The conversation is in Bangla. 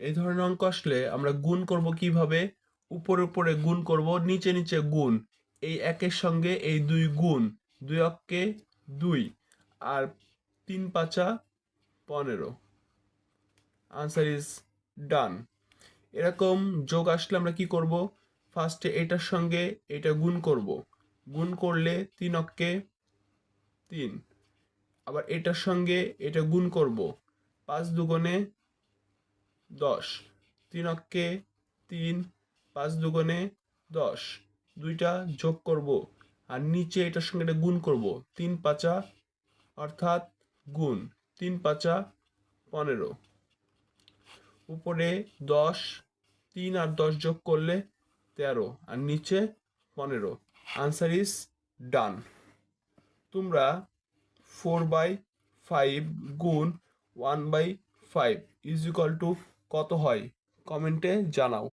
এই ধরনের অঙ্ক আসলে আমরা গুণ করব কীভাবে? উপরে উপরে গুণ করব, নিচে নিচে গুণ। এই একের সঙ্গে এই দুই গুণ, দুই অক্কে দুই, আর তিন পাঁচা পনেরো। আনসার ইজ ডান এরকম যোগ আসলে আমরা কি করব? ফার্স্টে এটার সঙ্গে এটা গুণ করব। গুণ করলে তিন অক্কে তিন। আবার এটার সঙ্গে এটা গুণ করব। পাঁচ দুগুণে দশ। তিন অক্কে তিন, পাঁচ দুগুণে দশ। দুইটা যোগ করব আর নিচে এটার সঙ্গে এটা গুণ করব। তিন পাঁচা অর্থাৎ গুণ তিন পাঁচা পনেরো। উপরে দশ, তিন আর দশ যোগ করলে তেরো আর নিচে পনেরো। Answer is done. তোমরা ফোর বাই ফাইভ গুণ one by five is equal to কত হয়? কমেন্টে জানাও।